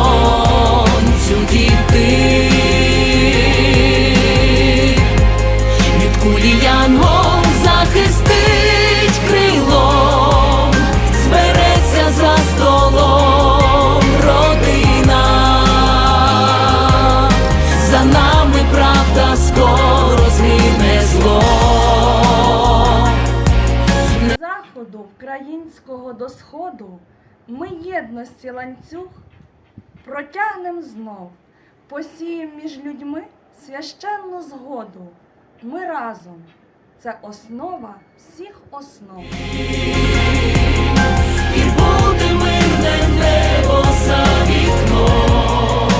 сонцю діти. Від кулі янгол захистить крилом, збереться за столом родина, за нами правда скоро згине зло. Заходу українського до сходу ми єдності ланцюг протягнем знов, посієм між людьми священну згоду. Ми разом. Це основа всіх основ. І буде мирне небо за вікном,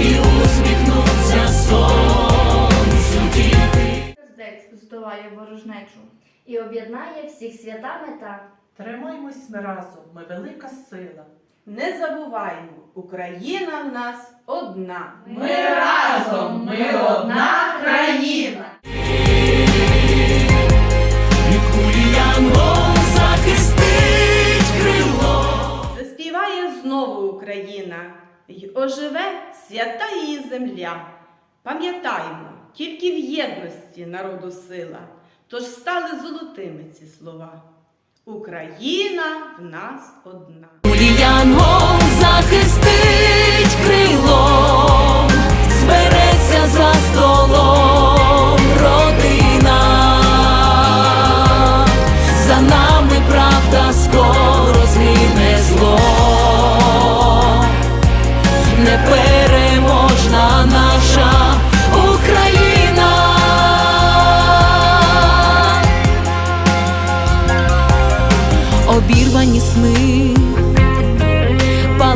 і усміхнуться сонцю діти. сердець здолає ворожнечу і об'єднає всіх свята мета. Тримаймось ми разом, ми велика сила. Не забуваймо, Україна в нас одна. Ми разом, ми одна країна. Від кулі захистить крило. Заспіває знову Україна, й оживе свята її земля. Пам'ятаймо, тільки в єдності народу сила, тож стали золотими ці слова. Україна в нас одна. Янгол захистить крилом, збереться за столом родина, за нами правда скоро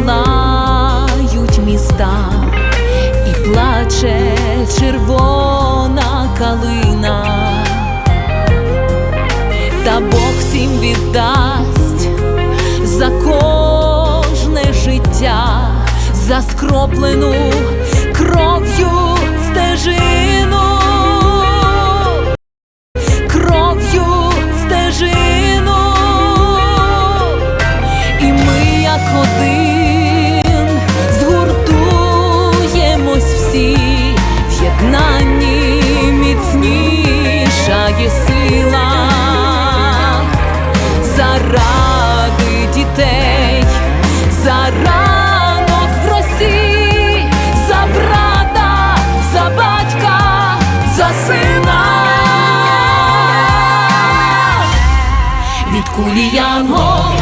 палають міста і плаче червона калина, та Бог всім віддасть за кожне життя, за скроплену кров'ю стежину. Кров'ю Від кулі янгол захисти